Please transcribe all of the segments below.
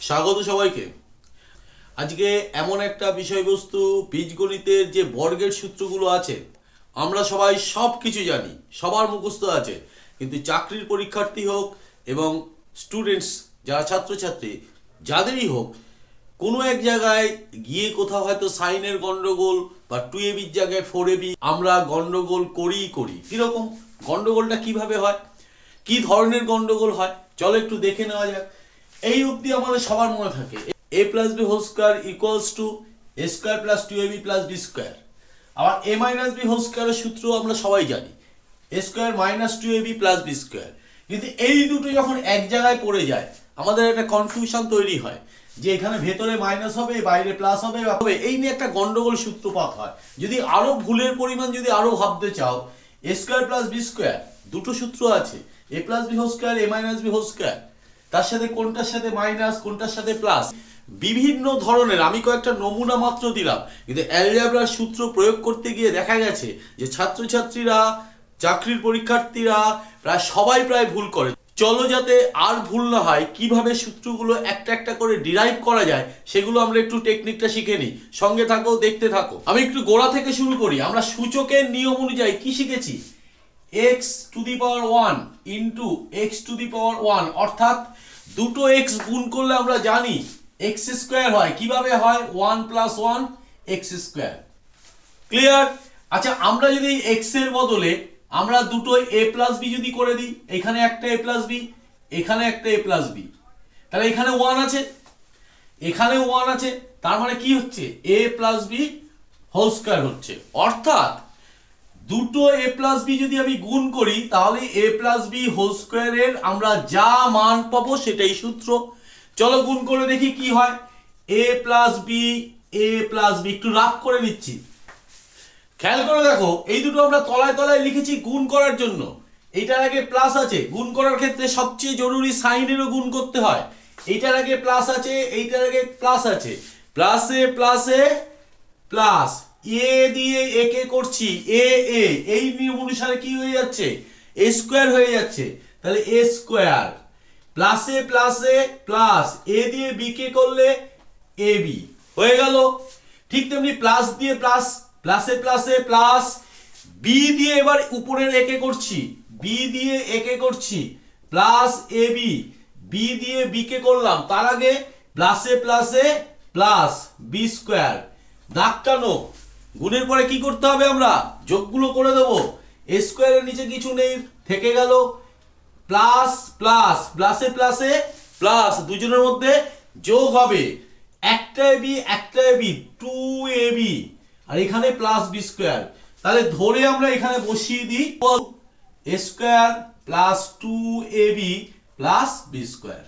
স্বাগত সবাইকে। আজকে এমন একটা বিষয়বস্তু, বীজগণিতের যে বর্গের সূত্রগুলো আছে, আমরা সবাই সব কিছু জানি, সবার মুখস্থ আছে, কিন্তু চাকরির পরীক্ষার্থী হোক এবং স্টুডেন্টস যারা ছাত্রছাত্রী, যাদেরই হোক, কোনো এক জায়গায় গিয়ে কোথাও হয়তো সাইনের গন্ডগোল বা টু এবির জায়গায় ফোর এবি আমরা গন্ডগোল করিই করি। কীরকম? গন্ডগোলটা কীভাবে হয়? কি ধরনের গন্ডগোল হয়? চলো একটু দেখে নেওয়া যাক। এই অবধি আমাদের সবার মনে থাকে, A plus B whole square equals to A square plus two A B plus B square আবার এ মাইনাস বি হোল স্কোয়ারের সূত্র আমরা সবাই জানি A square minus two A B plus B square কিন্তু এই দুটো যখন এক জায়গায় পড়ে যায়, আমাদের একটা কনফিউশন তৈরি হয় যে এখানে ভেতরে মাইনাস হবে, বাইরে প্লাস হবে হবে। এই নিয়ে একটা গন্ডগোল সূত্রপাত হয়। যদি আরও ভুলের পরিমাণ যদি আরও ভাবতে চাও A square plus B square দুটো সূত্র আছে A plus B whole square A minus B whole square তার সাথে কোনটার সাথে মাইনাস কোনটার সাথে প্লাস বিভিন্ন ধরনের, আমি কয়েকটা নমুনা মাত্র দিলাম, কিন্তু অ্যালজাবরার সূত্র প্রয়োগ করতে গিয়ে দেখা গেছে যে ছাত্রছাত্রীরা, চাকরির পরীক্ষার্থীরা প্রায় সবাই প্রায় ভুল করে। চলো যাতে আর ভুল না হয়, কীভাবে সূত্রগুলো একটা একটা করে ডিরাইভ করা যায়, সেগুলো আমরা একটু টেকনিকটা শিখে নিই। সঙ্গে থাকো, দেখতে থাকো। আমি একটু গোড়া থেকে শুরু করি। আমরা সূচকের নিয়ম অনুযায়ী কি শিখেছি? X to the power one into X to the power one অর্থাৎ দুটো এক্স গুণ করলে আমরা জানি এক্স স্কোয়ার হয়। কীভাবে হয়? One plus one X square clear আচ্ছা আমরা যদি এক্সের বদলে আমরা দুটো এ প্লাস বি যদি করে দিই, এখানে একটা এ প্লাস বি এখানে একটা এ প্লাস বি তাহলে এখানে ওয়ান আছে। এখানে ওয়ান আছে। তার মানে কি হচ্ছে? A plus B whole square হচ্ছে। অর্থাৎ দুটো এ প্লাস বি যদি আমি গুণ করি, তাহলে এ প্লাস বি হোল স্কোয়ারের আমরা যা মান পাবো সেটাই সূত্র। চলো গুণ করে দেখি কি হয়। A plus B A plus B একটু রাফ করে নিচ্ছি। খেয়াল করে দেখো, এই দুটো আমরা তলায় তলায় লিখেছি গুণ করার জন্য। এইটার আগে প্লাস আছে, গুণ করার ক্ষেত্রে সবচেয়ে জরুরি সাইনেরও গুণ করতে হয়। এইটার আগে প্লাস আছে, এইটার আগে প্লাস আছে। প্লাসে প্লাসে প্লাস এ দিয়ে একে করছি? এ এ এই নিয়ম অনুসারে কি হয়ে যাচ্ছে? এ স্কোয়ার হয়ে যাচ্ছে। তাহলে এ স্কোয়ার প্লাসে প্লাসে প্লাস এ দিয়ে বি কে করলে এ বি হয়ে গেল। ঠিক তেমনি প্লাস দিয়ে প্লাস প্লাসে প্লাসে প্লাস বি দিয়ে এবার উপরের একে করছি। বি দিয়ে একে করছি। প্লাস এ বি বি দিয়ে বি কে করলাম। তার আগে প্লাসে প্লাসে প্লাস বি স্কোয়ার টানো গুণের পরে কি করতে হবে আমরা? যোগগুলো করে দেবো। এ স্কোয়ারের নিচে কিছু নেই, থেকে গেল। প্লাস প্লাস প্লাসে প্লাসে প্লাস দুজনের মধ্যে যোগ হবে। একটা এবি একটা এবি টু এবি আর এখানে প্লাস বি স্কোয়ার তাহলে ধরে আমরা এখানে বসিয়ে দিই। A square plus two A B plus B square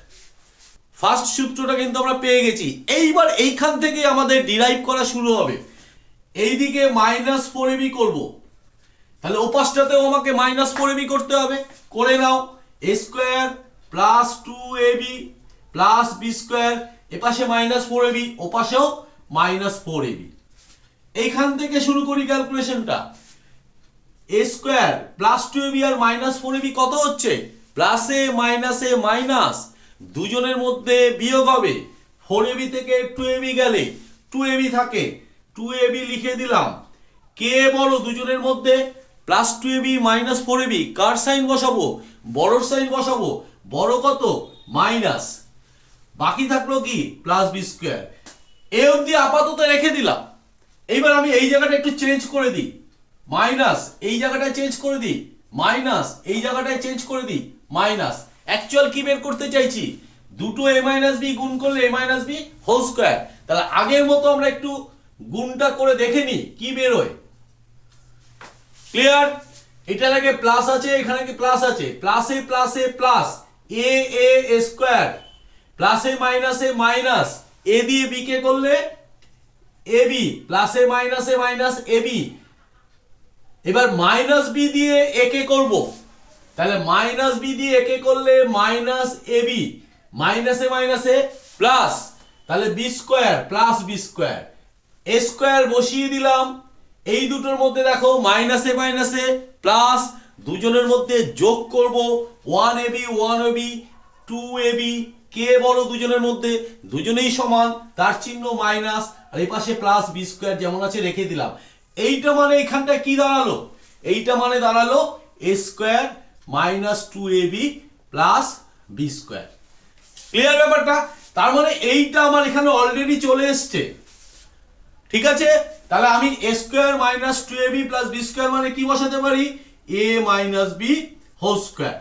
first সূত্রটা কিন্তু আমরা পেয়ে গেছি। এইবার এইখান থেকে আমাদের ডিরাইভ করা শুরু হবে। এইদিকে মাইনাস ফোর এবি করব। তাহলে ওপাশটাতেও আমাকে মাইনাস ফোর এবি করতে হবে। করে নাও, A square plus two A B plus B square, এপাশে মাইনাস ফোর এবি ওপাশেও মাইনাস ফোর এবি এইখান থেকে শুরু করি ক্যালকুলেশনটা। A square plus two A B R minus four AB কত হচ্ছে? প্লাসে মাইনাসে মাইনাস। দুজনের মধ্যে বিয়োগ হবে। ফোর এবি থেকে টু এবি গেলে টু এবি থাকে। টু এবি লিখে দিলাম। কে বলো দুজনের মধ্যে plus two A B minus four A B car sign বসাবো? বড়র সাইন বসাবো। বড় কত? মাইনাস বাকি থাকল কি? প্লাস বি স্কোয়ার এ অবধি আপাতত রেখে দিলাম। এইবার আমি এই জায়গাটা একটু চেঞ্জ করে দিই। মাইনাস এই জায়গাটায় চেঞ্জ করে দিই। মাইনাস এই জায়গাটায় চেঞ্জ করে দিই। মাইনাস অ্যাকচুয়াল কি বের করতে চাইছি? দুটো এ মাইনাস বি গুণ করলে A minus B whole square তাহলে আগের মতো আমরা একটু গুণটা করে দেখে নিই কি বেরোয়? ক্লিয়ার এটা আগে প্লাস আছে, এখানে কি প্লাস আছে। প্লাসে প্লাসে প্লাস এ এ স্কোয়ার প্লাসে মাইনাসে মাইনাস এ দিয়ে বি কে করলে? এ বি প্লাসে মাইনাসে মাইনাস এ বি এবার মাইনাস বি দিয়ে একে করব। তাহলে মাইনাস বি দিয়ে একে করলে মাইনাস এ বি মাইনাসে মাইনাসে প্লাস তাহলে B square plus B square A square বসিয়ে দিলাম। এই দুটোর মধ্যে দেখো, মাইনাসে মাইনাসে প্লাস দুজনের মধ্যে যোগ করব। One A B one A B two A B কে বড় দুজনের মধ্যে? দুজনেই সমান, তার চিহ্ন মাইনাস, আর এই পাশে প্লাস বি স্কোয়ার যেমন আছে রেখে দিলাম। এইটা মানে এখানটায় কি দাঁড়াল? এইটা মানে দাঁড়াল A square minus two A B plus B square clear ব্যাপারটা? তার মানে এইটা আমার এখানে অলরেডি চলে এসছে। ঠিক আছে? তাহলে আমি A square minus two A B plus B square মানে কি বসাতে পারি? A minus B whole square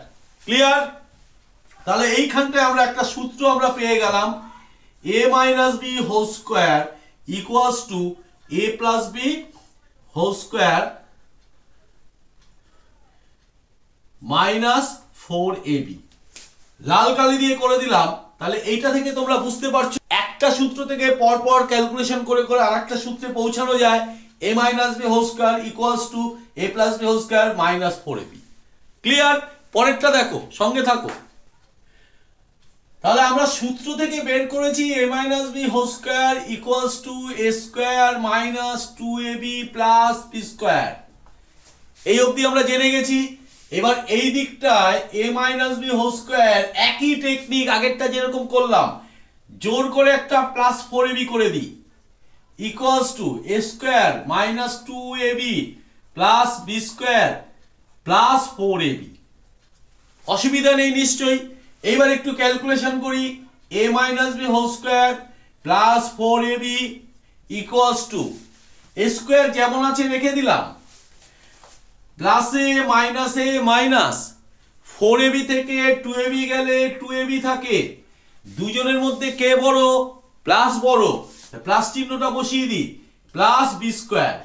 clear তাহলে এইখানটায় আমরা একটা সূত্র আমরা পেয়ে গেলাম। A minus B whole square equals to A plus B whole square minus four A B লাল কালি দিয়ে করে দিলাম। তাহলে এইটা থেকে তোমরা বুঝতে পারছ একটা সূত্র থেকে পর পর ক্যালকুলেশন করে করে আরেকটা সূত্রে পৌঁছানো যায় A minus B whole square equals to A plus B whole square minus four A B clear পরেরটা দেখো, সঙ্গে থাকো। তাহলে আমরা সূত্র থেকে বের করেছি A minus B whole square equals to A square minus two A B plus B square এই অবধি আমরা জেনে গেছি। এবার এই দিকটায় A minus B whole square একই টেকনিক আগেরটা যেরকম করলাম জোর করে একটা প্লাস ফোর এবি করে দিই। Equals to A square minus two A B plus B square plus four A B অসুবিধা নেই নিশ্চয়ই। এইবার একটু ক্যালকুলেশন করি। A minus B whole square plus four A B equals to A square যেমন আছে রেখে দিলাম। প্লাসে A minus four A B থেকে টু এবি গেলে টু এবি থাকে। দুজনের মধ্যে কে বড়? প্লাস বড়। প্লাস চিহ্নটা বসিয়ে দিই। Plus B square.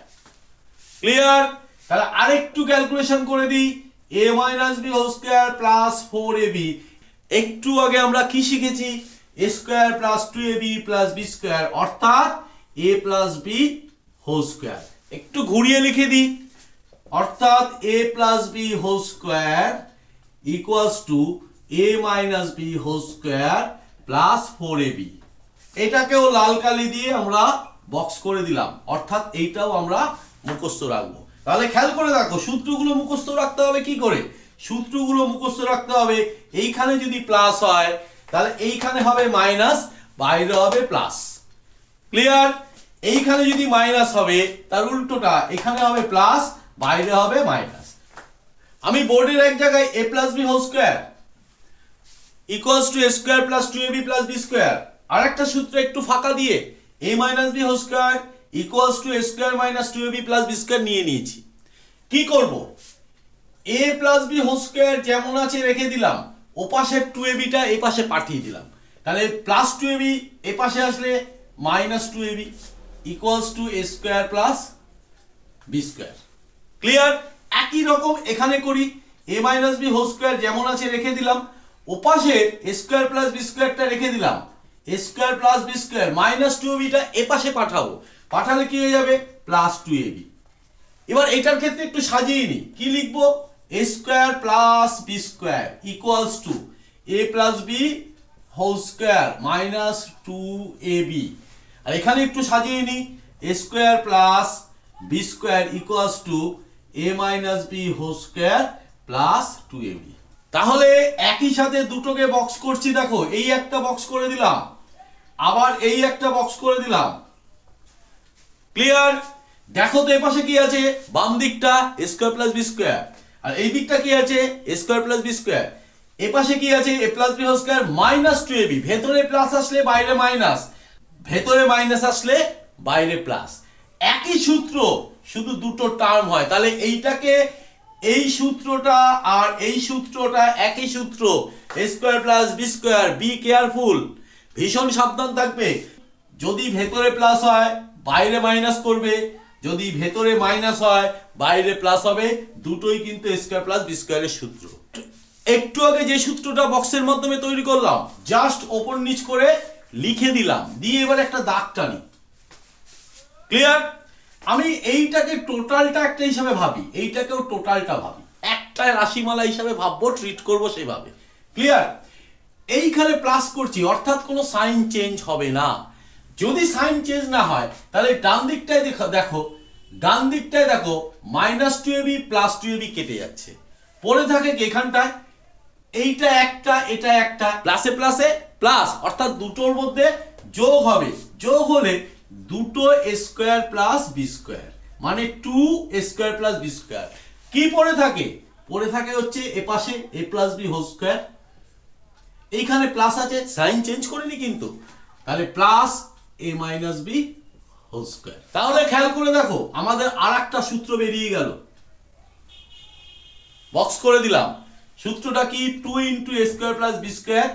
ক্লিয়ার? তাহলে আরেকটু ক্যালকুলেশন করে দিই। A minus B whole square plus four A B. একটু আগে আমরা কি শিখেছি? A square plus two A B plus B square. অর্থাৎ A plus B whole square. একটু ঘুরিয়ে লিখে দিই। অর্থাৎ A plus B whole square equals to A minus B whole square plus four A B এটাকেও লাল কালি দিয়ে আমরা বক্স করে দিলাম। অর্থাৎ এইটাও আমরা মুখস্থ রাখব। তাহলে খেয়াল করে দেখো, সূত্রগুলো মুখস্থ রাখতে হবে কি করে? সূত্রগুলো মুখস্থ রাখতে হবে এইখানে যদি প্লাস হয়, তাহলে এইখানে হবে মাইনাস বাইরে হবে প্লাস ক্লিয়ার এইখানে যদি মাইনাস হবে, তার উল্টোটা এখানে হবে প্লাস বাইরে হবে মাইনাস আমি বোর্ডের এক জায়গায় A plus B whole square equals to A square plus two A B plus B square আর একটা সূত্র একটু ফাঁকা দিয়ে A minus B whole square equals to A square minus two A B plus B square নিয়ে নিয়েছি। কি করব? A plus B whole square যেমন আছে রেখে দিলাম ও পাশের টু এ বিটা এ পাশে পাঠিয়ে দিলাম। তাহলে প্লাস টু এ বি এ পাশে আসলে minus two A B equals to A square plus B square clear একই রকম এখানে করি A minus B whole square যেমন আছে রেখে দিলাম ওপাশে স্কোয়ার প্লাস বি স্কোয়ারটা রেখে দিলাম। Square plus B square minus two beta এ পাশে পাঠাবো। পাঠালে কি হয়ে যাবে? প্লাস টু এ বি এবার এটার ক্ষেত্রে একটু সাজিয়ে নিই। কি লিখব? A square plus B square equals to A plus B whole square minus two A B আর এখানে একটু সাজিয়ে নিই। A square plus B square equals to A minus B whole square plus two A B তাহলে একই সাথে দুটোকে box করছি দেখো, এই একটা বক্স করে দিলাম, আবার এই একটা বক্স করে দিলাম। ক্লিয়ার দেখো তো এপাশে কি আছে? বাম দিকটা স্কোয়ার প্লাস বি স্কোয়ার আর এই দিকটা কি আছে? স্কোয়ার প্লাস বি স্কোয়ার এপাশে কি আছে? A plus B whole square minus two A B ভেতরে প্লাস আসলে বাইরে মাইনাস ভেতরে মাইনাস আসলে বাইরে প্লাস একই সূত্র, শুধু দুটো টার্ম হয়। তাহলে এইটাকে এই সূত্রটা আর এই সূত্রটা একই সূত্র। Square plus B square B careful ভীষণ সাবধান থাকবে। যদি ভেতরে প্লাস হয়, বাইরে মাইনাস করবে। যদি ভেতরে মাইনাস হয়, বাইরে প্লাস হবে। দুটোই কিন্তু স্কোয়ার প্লাস বি স্কোয়ারের সূত্র। একটু আগে যে সূত্রটা বক্সের মাধ্যমে তৈরি করলাম জাস্ট ওপর নিচ করে লিখে দিলাম। দিয়ে এবার একটা দাগ টানি। ক্লিয়ার আমি এইটাকে টোটালটা একটা হিসাবে ভাবি, এইটাকেও টোটালটা ভাবি। একটা রাশিমালা হিসাবে ভাববো ট্রিট করব সেভাবে। ক্লিয়ার এইখানে প্লাস করছি, অর্থাৎ কোনো সাইন চেঞ্জ হবে না। যদি সাইন চেঞ্জ না হয়, তাহলে ডান দিকটায় দেখো ডান দিকটায় দেখো minus two A B plus two A B কেটে যাচ্ছে। পড়ে থাকে এখানটায়? এইটা একটা, এটা একটা প্লাসে প্লাসে প্লাস অর্থাৎ দুটোর মধ্যে যোগ হবে। যোগ হলে দুটো স্কোয়ার প্লাস বি স্কোয়ার মানে two square plus B square. কি পড়ে থাকে? পড়ে থাকে হচ্ছে এ পাশে A plus B whole square. এইখানে প্লাস আছে, সাইন চেঞ্জ করিনি কিন্তু। তাহলে plus A minus B whole square. তাহলে খেয়াল করে দেখো, আমাদের আর একটা সূত্র বেরিয়ে গেল। বক্স করে দিলাম। সূত্রটা কি? Two into A square plus B square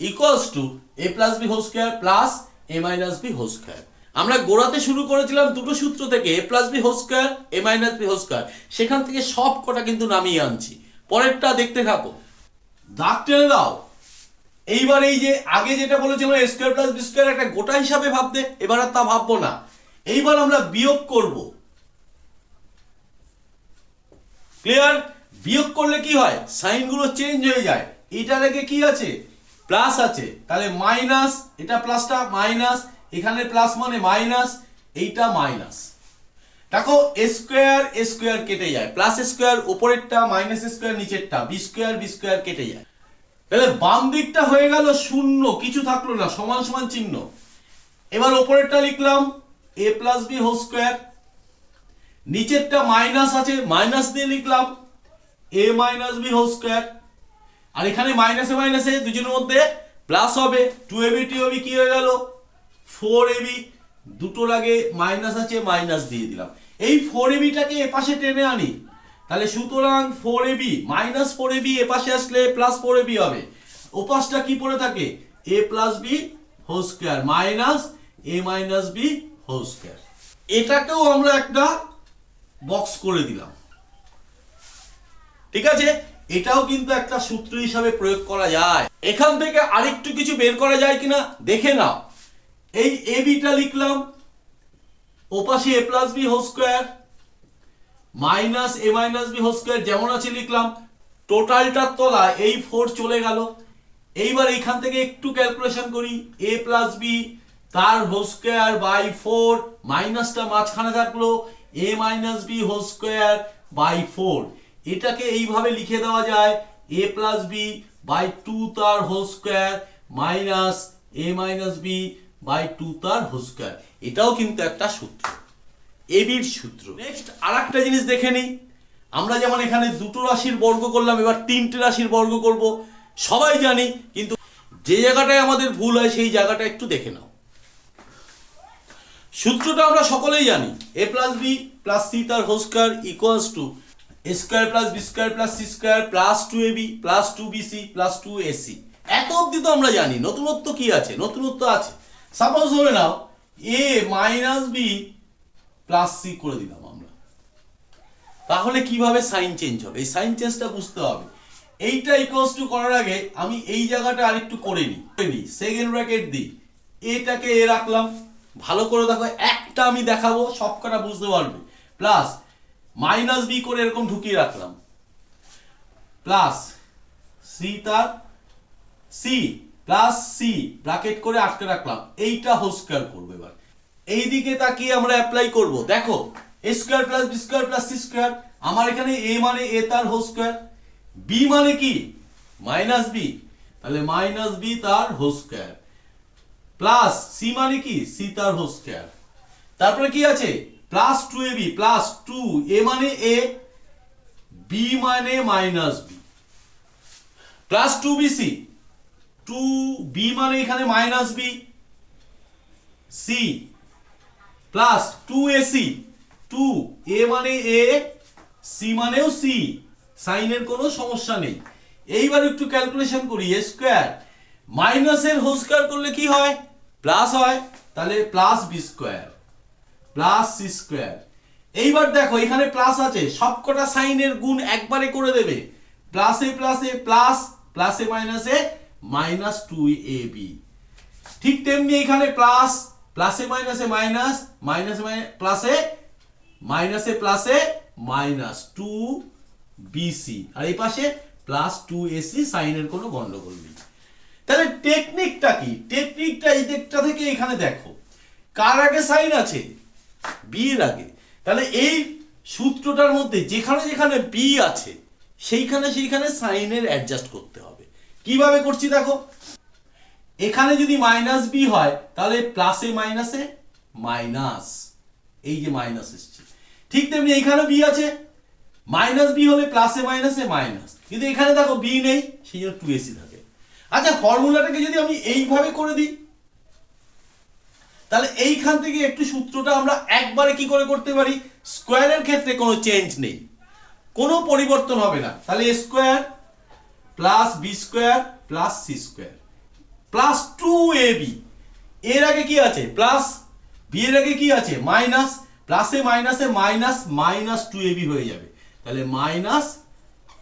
equals to A plus B whole square plus A minus B whole square. আমরা গোড়াতে শুরু করেছিলাম দুটো সূত্র থেকে A plus B whole square A minus B whole square সেখান থেকে সব কটা কিন্তু নামিয়ে আনছি। পরেরটা দেখতে থাকো। দাগ টেনে দাও। এইবার এই যে আগে যেটা বলেছিলাম A square plus B square একটা গোটা হিসাবে ভাবতে, এবার আর তা ভাববো না। এইবার আমরা বিয়োগ করব। ক্লিয়ার বিয়োগ করলে কি হয়? সাইনগুলো চেঞ্জ হয়ে যায়। এটা রেখে কি আছে? প্লাস আছে। তাহলে মাইনাস এটা প্লাসটা মাইনাস এখানে প্লাস মানে মাইনাস এইটা মাইনাস দেখো স্কোয়ার স্কোয়ার কেটে যায়। প্লাস স্কোয়ার উপরেরটা মাইনাস স্কোয়ার নিচেরটা। বি স্কোয়ার বি স্কোয়ার কেটে যায়। তাহলে বাম দিকটা হয়ে গেল শূন্য, কিছু থাকল না, সমান সমান চিহ্ন। এবার ওপরেরটা লিখলাম A plus B whole square নিচেরটা মাইনাস আছে মাইনাস দিয়ে লিখলাম A minus B whole square আর এখানে মাইনাসে মাইনাসে দুজনের মধ্যে প্লাস হবে। টু এবি টু এবি কি হয়ে গেল? ফোর এবি দুটোর আগে মাইনাস আছে মাইনাস দিয়ে দিলাম। এই ফোর এবিটাকে এপাশে টেনে আনি, তাহলে সুতরাং four A B minus four A B এপাশে আসলে প্লাস ফোর এবি হবে। ওপাশটা কি পড়ে থাকে? A plus B whole square minus A minus B whole square এটাকেও আমরা একটা বক্স করে দিলাম। ঠিক আছে? এটাও কিন্তু একটা সূত্র হিসাবে প্রয়োগ করা যায়। এখান থেকে আরেকটু কিছু বের করা যায় কিনা, দেখে নাও। এই এ বিটা লিখলাম, ওপাশে A plus B whole square minus A minus B whole square যেমন আছে লিখলাম টোটালটার তলা এই ফোর চলে গেল। এইবার এইখান থেকে একটু ক্যালকুলেশন করি এ প্লাস বি তার হোল স্কোয়ার বাই ফোর মাইনাসটা মাঝখানে থাকল A minus B whole square by four এটাকে এইভাবে লিখে দেওয়া যায় A plus B by two তার whole square minus A minus B by two তার হোল স্কোয়ার এটাও কিন্তু একটা সূত্র। এবির সূত্র। নেক্সট আর একটা জিনিস দেখে নিই। আমরা যেমন এখানে দুটো রাশির বর্গ করলাম, এবার তিনটে রাশির বর্গ করব। সবাই জানি, কিন্তু যে জায়গাটায় আমাদের ভুল হয়, সেই জায়গাটা একটু দেখে নাও। সূত্রটা আমরা সকলেই জানি। A plus B plus C তার whole square equals to A square plus B square plus C square plus two A B plus two B C plus two A C এত অবধি তো আমরা জানি। নতুনত্ব কি আছে? নতুনত্ব আছে। সাপোজ ধরে নাও A minus B plus C করে দিলাম আমরা। তাহলে কীভাবে সাইন চেঞ্জ হবে? এই সাইন চেঞ্জটা বুঝতে হবে। এইটা ইকুয়ালস টু করার আগে আমি এই জায়গাটা আরেকটু করে নিই। করে নিই। সেকেন্ড ব্র্যাকেট দিই। এটাকে এ রাখলাম। ভালো করে দেখো, একটা আমি দেখাবো, সবকটা বুঝতে পারবে। প্লাস মাইনাস বি করে এরকম ঢুকিয়ে রাখলাম। প্লাস সি তার সি প্লাস সি ব্র্যাকেট করে আটকে রাখলাম। এইটা হোল স্কোয়ার করব এবার। এই দিকে তাকিয়ে আমরা অ্যাপ্লাই করব। দেখো A square plus B square plus C square আমার এখানে এ মানে এ তার হোল স্কোয়ার বি মানে কি? মাইনাস বি তাহলে মাইনাস বি তার হোল স্কোয়ার প্লাস সি মানে কি? সি তার হোল স্কোয়ার তারপরে কি আছে? Plus two A B plus two A মানে এ বি মানে minus B plus two B C two B মানে এখানে minus B, C plus two A C, two A মানে এ, সি মানেও সি, সাইনের কোনো সমস্যা নেই। এইবার একটু ক্যালকুলেশন করি, এ স্কোয়ার, মাইনাসের হোল স্কোয়ার করলে কি হয়? প্লাস হয়, তাহলে plus B square, plus C square. এইবার দেখো, এখানে প্লাস আছে, সবকটা সাইনের গুণ একবারে করে দেবে, প্লাসে প্লাসে প্লাস, প্লাসে মাইনাসে মাইনাস টু এ বি ঠিক তেমনি এখানে প্লাস প্লাসে মাইনাসে মাইনাস মাইনাসে প্লাসে মাইনাসে প্লাসে মাইনাস টু বিসি আর এই পাশে প্লাস টু এসি সাইনের কোনো গন্ডগোল নেই। তাহলে টেকনিকটা কি? টেকনিকটা এই দিকটা থেকে এখানে দেখো। কার আগে সাইন আছে? বি এর আগে। তাহলে এই সূত্রটার মধ্যে যেখানে যেখানে বি আছে, সেইখানে সেইখানে সাইনের অ্যাডজাস্ট করতে হবে। কীভাবে করছি দেখো। এখানে যদি মাইনাস বি হয়, তাহলে প্লাসে মাইনাসে মাইনাস এই যে মাইনাস এসছে। ঠিক তেমনি এখানে বি আছে। মাইনাস বি হলে প্লাসে মাইনাসে মাইনাস কিন্তু এখানে দেখো বি নেই, সেই জন্য টু এসি থাকে। আচ্ছা ফর্মুলাটাকে যদি আমি এইভাবে করে দিই, তাহলে এইখান থেকে একটু সূত্রটা আমরা একবারে কি করে করতে পারি? স্কোয়ারের ক্ষেত্রে কোনো চেঞ্জ নেই। কোনো পরিবর্তন হবে না। তাহলে square plus B square plus C square plus two A B এর আগে কি আছে? প্লাস বি এর আগে কি আছে? মাইনাস প্লাসে মাইনাসে minus minus two A B হয়ে যাবে। তাহলে মাইনাস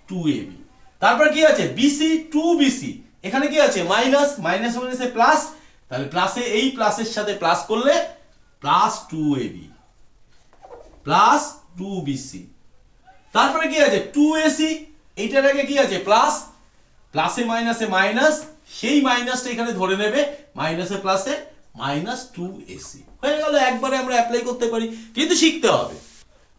টু এ বি তারপর কি আছে? বিসি টু বিসি এখানে কি আছে? মাইনাস মাইনাস মাইনাসে প্লাস তাহলে প্লাসে এই প্লাসের সাথে প্লাস করলে plus two A B plus two BC তারপরে কি আছে? টু এসি এইটার আগে কি আছে? প্লাস প্লাসে মাইনাসে মাইনাস সেই মাইনাসটা এখানে ধরে নেবে মাইনাসে প্লাসে মাইনাস টু এসি হয়ে গেল, একবারে আমরা অ্যাপ্লাই করতে পারি, কিন্তু শিখতে হবে।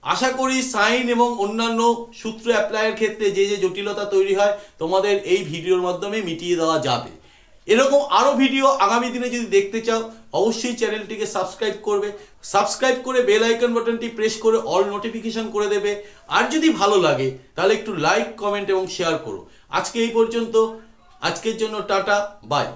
আশা করি সাইন এবং অন্যান্য সূত্র অ্যাপ্লাইয়ের ক্ষেত্রে যে যে জটিলতা তৈরি হয়, তোমাদের এই ভিডিওর মাধ্যমে মিটিয়ে দেওয়া যাবে। এরকম আরও ভিডিও আগামী দিনে যদি দেখতে চাও, অবশ্যই চ্যানেলটিকে সাবস্ক্রাইব করবে। সাবস্ক্রাইব করে বেল আইকন বাটনটি প্রেস করে অল নোটিফিকেশন করে দেবে। আর যদি ভালো লাগে, তাহলে একটু লাইক কমেন্ট এবং শেয়ার করো। আজকে এই পর্যন্ত। আজকের জন্য টাটা বাই